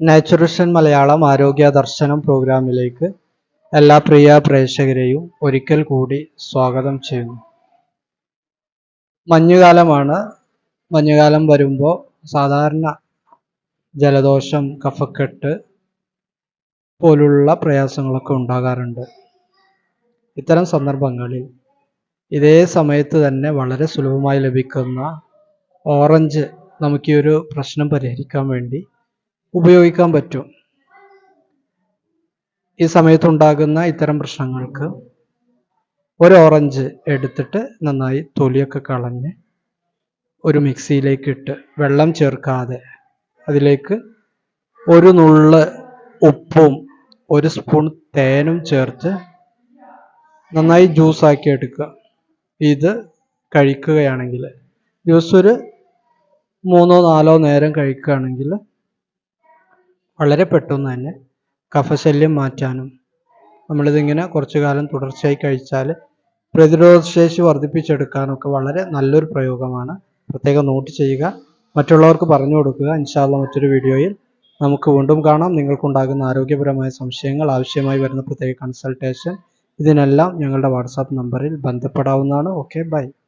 നാച്ചുറിഷൻ മലയാളം ആരോഗ്യ ദർശനം പ്രോഗ്രാമിലേക്ക് എല്ലാ പ്രിയ പ്രേക്ഷകരെയും ഒരിക്കൽ കൂടി സ്വാഗതം ചെയ്യുന്നു. മഞ്ഞുകാലമാണ്. മഞ്ഞുകാലം വരുമ്പോൾ സാധാരണ ജലദോഷം കഫക്കെട്ട് പോലുള്ള പ്രയാസങ്ങളൊക്കെ ഉണ്ടാകാറുണ്ട്. ഇത്തരം സന്ദർഭങ്ങളിൽ ഇതേ സമയത്ത് തന്നെ വളരെ സുലഭമായി ലഭിക്കുന്ന ഓറഞ്ച് നമുക്ക് ഈ ഒരു പ്രശ്നം പരിഹരിക്കാൻ വേണ്ടി ഉപയോഗിക്കാൻ പറ്റും. ഈ സമയത്തുണ്ടാകുന്ന ഇത്തരം പ്രശ്നങ്ങൾക്ക് ഒരു ഓറഞ്ച് എടുത്തിട്ട് നന്നായി തൊലിയൊക്കെ കളഞ്ഞ് ഒരു മിക്സിയിലേക്ക് ഇട്ട് വെള്ളം ചേർക്കാതെ അതിലേക്ക് ഒരു നുള്ള് ഉപ്പും ഒരു സ്പൂൺ തേനും ചേർത്ത് നന്നായി ജ്യൂസാക്കി എടുക്കുക. ഇത് കഴിക്കുകയാണെങ്കിൽ ജ്യൂസ് ഒരു മൂന്നോ നാലോ നേരം കഴിക്കുകയാണെങ്കിൽ വളരെ പെട്ടെന്ന് തന്നെ കഫശല്യം മാറ്റാനും നമ്മളിതിങ്ങനെ കുറച്ചു കാലം തുടർച്ചയായി കഴിച്ചാൽ പ്രതിരോധ പ്രതിരോധശേഷി വർദ്ധിപ്പിച്ചെടുക്കാനൊക്കെ വളരെ നല്ലൊരു പ്രയോഗമാണ്. പ്രത്യേകം നോട്ട് ചെയ്യുക. മറ്റുള്ളവർക്ക് പറഞ്ഞു കൊടുക്കുക. ഇൻഷാല്ല മറ്റൊരു വീഡിയോയിൽ നമുക്ക് വീണ്ടും കാണാം. നിങ്ങൾക്കുണ്ടാകുന്ന ആരോഗ്യപരമായ സംശയങ്ങൾ ആവശ്യമായി വരുന്ന പ്രത്യേക കൺസൾട്ടേഷൻ ഇതിനെല്ലാം ഞങ്ങളുടെ വാട്സാപ്പ് നമ്പറിൽ ബന്ധപ്പെടാവുന്നതാണ്. Okay bye